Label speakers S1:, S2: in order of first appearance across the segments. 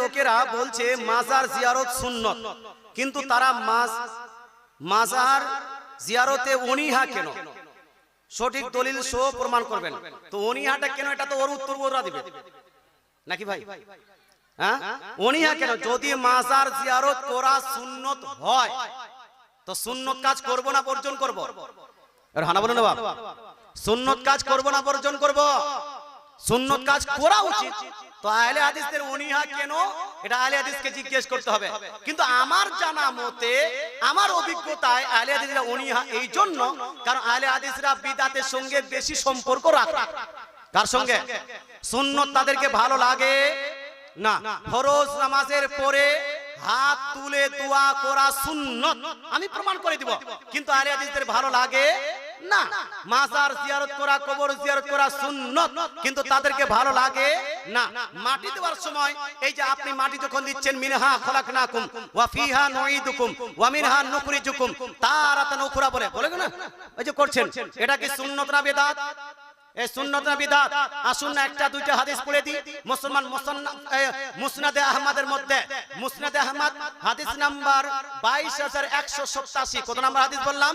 S1: লোকেরা বলছে, মাজার জিয়ারত সুন্নত। কিন্তু তারা মাজার জিয়ারতে অনিহা কেন? সঠিক দলিল সহ প্রমাণ করবেন। তো অনিহাটা কেন? এটা তো ওর উত্তর ওরা দিবে। নাকি ভাই? হ্যাঁ? অনিহা কেন? যদি মাজার জিয়ারত করা সুন্নত হয়, তো সুন্নত কাজ করব না বর্জন করব? আর হানা বাপ। সুন্নত কাজ করব না বর্জন করব? সুন্নত কাজ করা উচিত। তো আহলে হাদিসদের অনিহা কেন? এটা আহলে হাদিসকে জিজ্ঞেস করতে হবে। কিন্তু আমার জানা মতে আমার অভিজ্ঞতায় আহলে হাদিসরা অনিহা এই জন্য কারণ আহলে হাদিসরা বিদাতের সঙ্গে বেশি সম্পর্ক রাখে। কার সঙ্গে? সুন্নত তাদেরকে ভালো লাগে? না। ফরজ নামাজের পরে হাত তুলে দোয়া করা সুন্নত। আমি প্রমাণ করে দিব। কিন্তু আহলে হাদিসদের ভালো লাগে? না, মাজার জিয়ারত করা, কবর জিয়ারত করা সুন্নত, কিন্তু তাদেরকে ভালো লাগে না। মাটি দেওয়ার সময়, এই যে আপনি মাটি যখন দিচ্ছেন, মিনহা খলাকনাকুম, ওয়া ফিহা নুঈদুকুম, ওয়া মিনহা নুখরিজুকুম তারাতান উখরা বলে বলে না এই যে করছেন, এটা কি সুন্নত না বেদাত? এই সুন্নত না বিদাত? আসুন না একটা, দুইটা হাদিস পড়ে দিই। মুসলমান মুসনাদে আহমদের মধ্যে, মুসনাদে আহমদ, হাদিস নাম্বার বাইশ হাজার একশো কত নাম্বার হাদিস বললাম?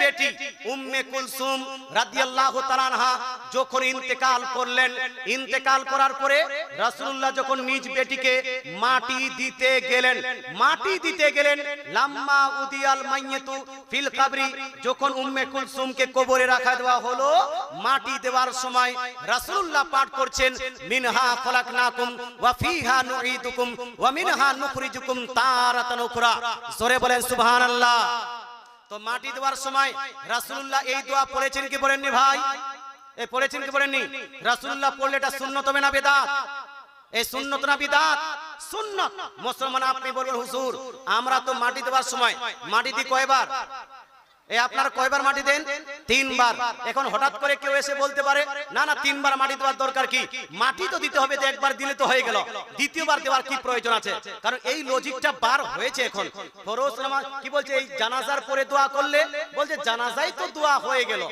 S1: বেটি উম্মে কুলসুম রাদিয়াল্লাহু তাআলা যখন ইন্তেকাল করলেন, ইন্তেকাল করার পরে রাসূলুল্লাহ যখন নিজ বেটিকে মাটি দিতে গেলেন, মাটি দিতে গেলেন, লাম্মা উদিয়াল মাইয়াতু ফিল কাবরি, যখন উম্মে কুলসুমকে কবরে রাখা দেওয়া হলো, মাটি দেওয়ার সময় রাসূলুল্লাহ পাঠ করছেন, মিনহা খলাকনাকুম ওয়া ফিহা নুঈদুকুম ওয়া মিনহা নুখরিজুকুম তারাতান উখরা। জোরে বলেন সুবহানাল্লাহ। তো মাটি দেওয়ার সময় রাসুল্লাহ এই দোয়া পড়েছেন কি পড়েননি ভাই? এই পড়েছেন কি পড়েননি? রাসুল্লাহ পড়লে এটা সুন্নত হবে না বেদাত? এই তো না বিদাত? সুন্নত। মুসলমান, আপনি বলবেন হুসুর আমরা তো মাটি দেওয়ার সময়, মাটি দিই কয়বার? আপনারা কয়বার মাটি দেন? তিনবার। এখন হঠাৎ করে কেউ এসে বলতে পারে, না না, তিনবার মাটি দেওয়ার দরকার কি? মাটি তো দিতে হবে একবার দিলে তো হয়ে গেল। দ্বিতীয়বার দেওয়ার কি প্রয়োজন আছে? কারণ এই লজিকটা বার হয়েছে এখন। কি বলছে? এই জানাজার পরে দোয়া করলে? বলছে জানাজাই তো দোয়া হয়ে গেল।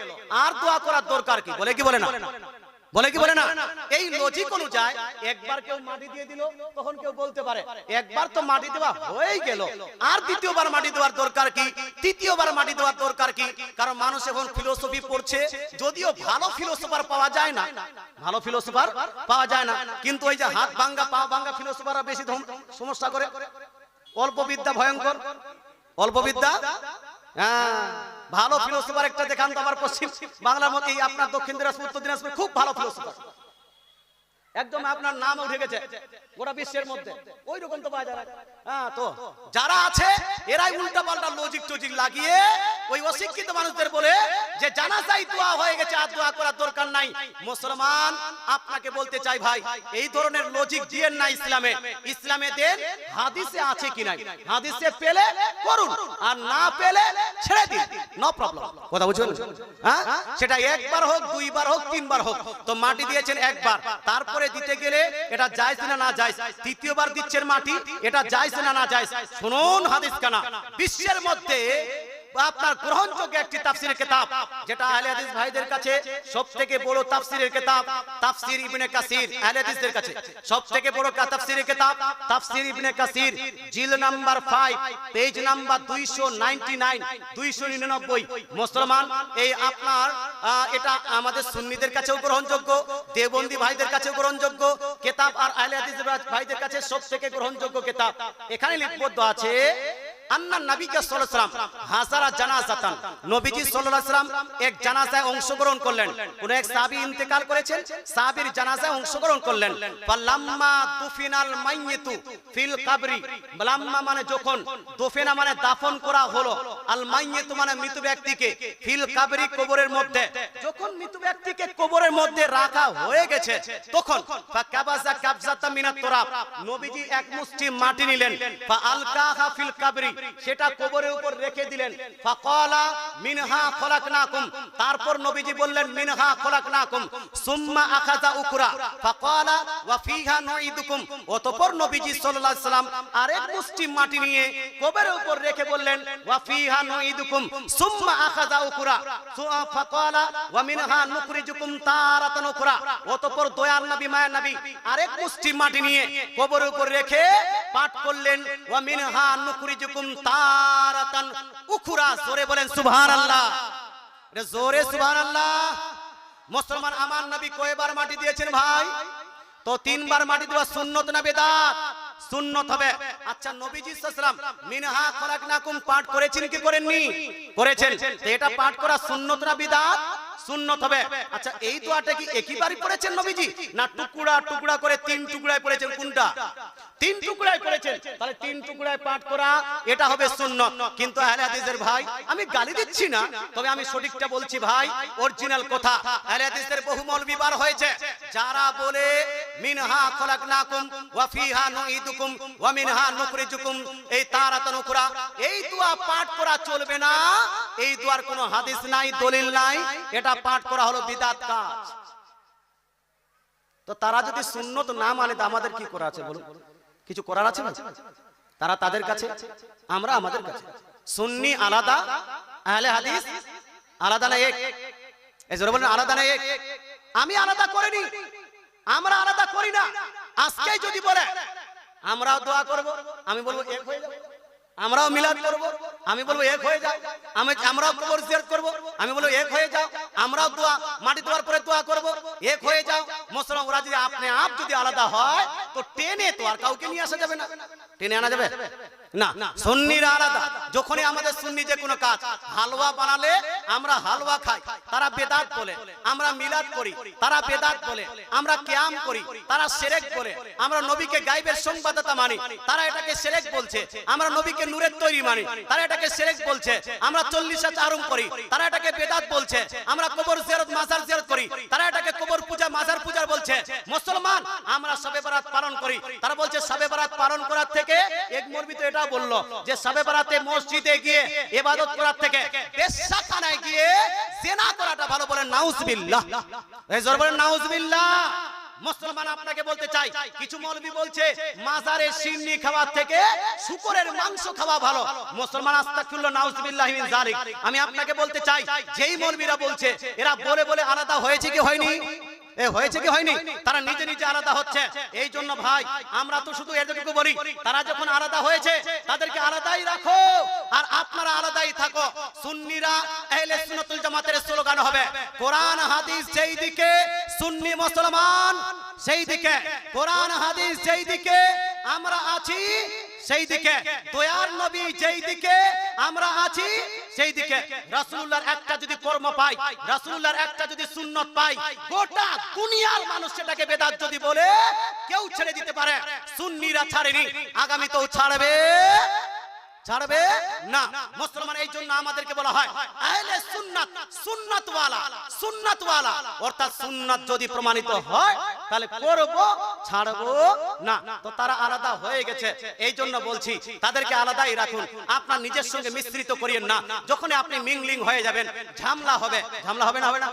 S1: আর দোয়া করার দরকার কি? বলে কি বলে না? বলে কি বলে না? এই লজিক অনুযায়ী একবার কেউ মাটি দিয়ে দিল তখন কেউ বলতে পারে একবার তো মাটি দেওয়া হয়ে গেল। আর দ্বিতীয়বার মাটি দেওয়ার দরকার কি? তৃতীয়বার মাটি দেওয়ার দরকার কি? কারণ মানুষ এখন ফিলোসফি পড়ছে যদিও ভালো ফিলোসফার পাওয়া যায় না। ভালো ফিলোসফার পাওয়া যায় না। কিন্তু ওই যে হাত ভাঙ্গা পা ভাঙ্গা ফিলোসফাররা বেশি সমস্যা করে। অল্প বিদ্যা ভয়ঙ্কর। অল্প বিদ্যা হ্যাঁ ভালো ফিলোসফার একটা দেখান তো আমার পশ্চিম বাংলার মধ্যে এই আপনার দক্ষিণ দিনাজপুর উত্তর দিনাজপুর খুব ভালো ফিলোসফার একদম আপনার নাম উঠে গেছে গোটা বিশ্বের মধ্যে। ওই রকম তো পাওয়া যায় হ্যাঁ তো যারা আছে এরাই উল্টা পাল্টা লজিক টজিক লাগিয়ে ওই অশিক্ষিত মানুষদের বলে যে জানাজাই দোয়া হয়ে গেছে আর দোয়া করার দরকার নাই। মুসলমান আপনাকে বলতে চাই ভাই এই ধরনের লজিক দিয়েন না ইসলামে। ইসলামে। দেন হাদিসে আছে কি নাই? হাদিসে পেলে করুন আর না পেলে ছেড়ে দিন। নো প্রবলেম কথা বুঝুন হ্যাঁ? সেটা একবার হোক দুইবার হোক তিনবার হোক। তো মাটি দিয়েছেন একবার। তারপরে দিতে গেলে এটা জায়জ না না জায়জ তৃতীয়বার দিচ্ছেন মাটি এটা জায়জ না না জায়জ শুনুন হাদিস কানা বিশ্বের মধ্যে আপনার গ্রহণযোগ্য একটি তাফসিরের কিতাব, যেটা আহলে হাদিস ভাইদের কাছে সবথেকে বড় তাফসিরের কিতাব, তাফসির ইবনে কাসির, আহলে হাদিসদের কাছে সবথেকে বড় কা- তাফসিরের কিতাব, তাফসির ইবনে কাসির, জিল নাম্বার 5 পেজ নাম্বার 299 299 মুসলমান, এই আপনার এটা আমাদের সুন্নিদের কাছেও গ্রহণযোগ্য দেবন্দি ভাইদের কাছেও গ্রহণযোগ্য, কিতাব আর আহলে হাদিস ভাইদের কাছে সবথেকে গ্রহণযোগ্য কিতাব। এখানে লিপিবদ্ধ আছে মানে যখন দুফিনা মানে দাফন করা হলো, আল মানে মৃত ব্যক্তিকে ফিল কাবরি কবরের মধ্যে। যখন মৃত ব্যক্তিকে কবরের মধ্যে রাখা হয়ে গেছে, তখন ফাকাবাজা নবীজি এক মুষ্টি মাটি নিলেন। ফা আলকাহা ফিল কাবরি। সেটা কবরের উপর রেখে দিলেন। ফাকালা মিনহা খলাকনাকুম। তারপর নবীজি বললেন, মিনহা খলাকনাকুম। সুম্মা আখাযা উকরা। ফাকালা ওয়া ফিহা নুইদুকুম অতঃপর নবীজি সাল্লাল্লাহু আলাইহি সাল্লাম আরেক মুষ্টি মাটি নিয়ে কবরের উপর রেখে বললেন, ওয়া ফিহা নুইদুকুম সুম্মা আখাযা উকরা। ফাকালা ওয়া মিনহা নুখরিজুকুম তারাতান উকরা। অতঃপর দয়াল নবী মায়ের নবী আরেক মুষ্টি মাটি নিয়ে কবরের উপর রেখে পাঠ করলেন, ওয়া মিনহা নুখরিজুকুম তারাতান উখরা, জোরে বলেন জোরে মুসলমান, আমার নবী মাটি দিয়েছেন ভাই? তো তিনবার মাটি দেওয়া সুন্নত না বেদাত? সুন্নত হবে। আচ্ছা নবীজি পাঠ করেছেন কি করেননি? করেছেন। এটা পাঠ করা সুন্নত না সুন্নত হবে। আচ্ছা এই দোয়াটা কি একইবারই পড়েছেন নবীজি? না টুকরা টুকরা করে তিন টুকরায় পড়েছেন কোনটা? তিন টুকরায় করেছেন। তাহলে তিন টুকরায় পাঠ করা, এটা হবে সুন্নত। কিন্তু ভাই, আমি গালি দিচ্ছি না, তবে আমি সঠিকটা বলছি ভাই অরিজিনাল কথা। আহলে হাদিসের হয়েছে। যারা বলে এই পাঠ করা চলবে না। এই কোনো হাদিস নাই, দলিল নাই। এটা পাঠ করা কাজ। তো তারা যদি সুন্নত না মানে আমাদের কি করা আছে বলুন? কিছু করার আছে না? তারা তাদের কাছে, আমরা আমাদের কাছে। সুন্নি আলাদা, আহলে হাদিস আলাদা না এক? এই জোরে বলেন, আলাদা না এক? আমি আলাদা করিনি, আমরা আলাদা করি না। আজকেই যদি বলে, আমরাও দোয়া করব, আমি বলব এক হয়ে যাও। আমরাও মিলাদ করব, আমি বলব এক হয়ে যাও। আমি, আমরাও কবর জিয়ারত করব, আমি বলব এক হয়ে যাও। আমরাও দোয়া, মাটি দোয়ার এক হয়ে যাও। মুসলমান ওরা যদি আপনি আপ যদি আলাদা হয়, তো টেনে তো আর কাউকে নিয়ে আসা যাবে না। টেনে আনা যাবে? না, সুন্নিরা আলাদা। যখনই আমাদের সুন্নি যে কোনো কাজ হালুয়া বানালে আমরা হালুয়া খাই, তারা বেদাত বলে, আমরা মিলাদ করি, তারা বেদাত বলে, আমরা কিয়াম করি, তারা সেরেক বলে, আমরা নবীকে গাইবের সংবাদদাতা মানি, তারা এটাকে সেরেক বলছে, আমরা নবীকে নূরের তৈরি মানি, তারা এটাকে সেরেক বলছে, আমরা চল্লিশা চারুম করি, তারা এটাকে বেদাত বলছে, আমরা কবর জিয়ারত, মাজার জিয়ারত করি, তারা এটাকে কবর পূজা, মাজার পূজার বলছে। মুসলমান, আমরা সবে বরাত পালন করি, তারা বলছে সবে বরাত পালন করার থেকে বলল যে সবে বরাতে মসজিদে গিয়ে ইবাদত করার থেকে পেশাখানায় গিয়ে জেনা করাটা ভালো বলেন নাউজুবিল্লাহ। এই জোর বলেন নাউজুবিল্লাহ। মুসলমান আপনাকে বলতে চাই কিছু মৌলবি বলছে মাজারে সিন্নি খাওয়া থেকে শুকরের মাংস খাওয়া ভালো। মুসলমান আস্তাগফিরুল্লাহ নাউজুবিল্লাহ মিন যালিক। আমি আপনাকে বলতে চাই যেই মৌলবিরা বলছে এরা বলে বলে আলাদা হয়েছে কি হয়নি? এ হয়েছে কি হয়নি? তারা নিজে নিজে আলাদা হচ্ছে। এই জন্য ভাই আমরা তো শুধু এদেরকে বলি তারা যখন আলাদা হয়েছে তাদেরকে আলাদাই রাখো আর আপনারা আলাদাই থাকো। সুন্নিরা আহলে সুন্নাতুল জামাতের স্লোগান হবে কোরআন হাদিস যেই দিকে সুন্নি মুসলমান সেই দিকে কোরআন হাদিস যেই দিকে আমরা আছি সেই দিকে দয়ার নবী যেই দিকে আমরা আছি সেই দিকে রাসূলুল্লাহর একটা যদি কর্ম পাই রাসূলুল্লাহর একটা যদি সুন্নত পাই গোটা দুনিয়ার মানুষ সেটাকে বেদাত যদি বলে, কেউ ছেড়ে দিতে পারে। সুন্নিরা ছাড়েনি আগামী তো ছাড়বে। ছাড়বে? না। মুসলমান এই জন্য আমাদেরকে বলা হয় সুন্নাত সুন্নাত সুন্নাত অর্থাৎ সুন্নাত যদি প্রমাণিত হয়, তাহলে করব, ছাড়ব না। তো তারা আলাদা হয়ে গেছে। এই জন্য বলছি, তাদেরকে আলাদাই রাখুন। আপনার নিজের সঙ্গে মিশ্রিত করিয়েন না। যখন আপনি মিংলিং হয়ে যাবেন, ঝামলা হবে। ঝামলা হবে না হবে না?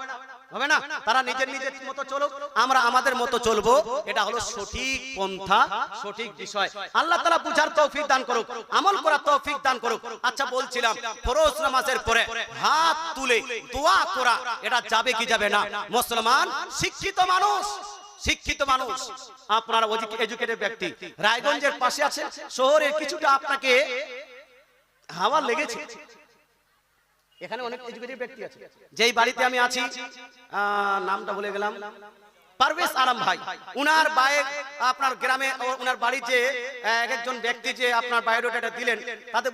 S1: হবে না? তারা নিজের নিজের মতো চলুক, আমরা আমাদের মতো চলবো। এটা হলো সঠিক পন্থা, সঠিক বিষয়। আল্লাহ তালা বুঝার তৌফিক দান করুক, আমল করার তৌফিক দান করুক। আচ্ছা বলছিলাম, ফরোজ নামাজের পরে হাত তুলে দোয়া করা, এটা যাবে কি যাবে না? মুসলমান, শিক্ষিত মানুষ শিক্ষিত মানুষ। আপনার এডুকেটেড ব্যক্তি। রায়গঞ্জের পাশে আছে, শহরের কিছুটা আপনাকে হাওয়া লেগেছে। এখানে অনেক এডুকেটেড ব্যক্তি আছে। যেই বাড়িতে আমি আছি নামটা ভুলে গেলাম। পারভেজ আরাম ভাই, উনার বায়ে আপনার গ্রামে ওনার বাড়ির যে এক একজন ব্যক্তি যে আপনার বায়োডাটা দিলেন, তাতে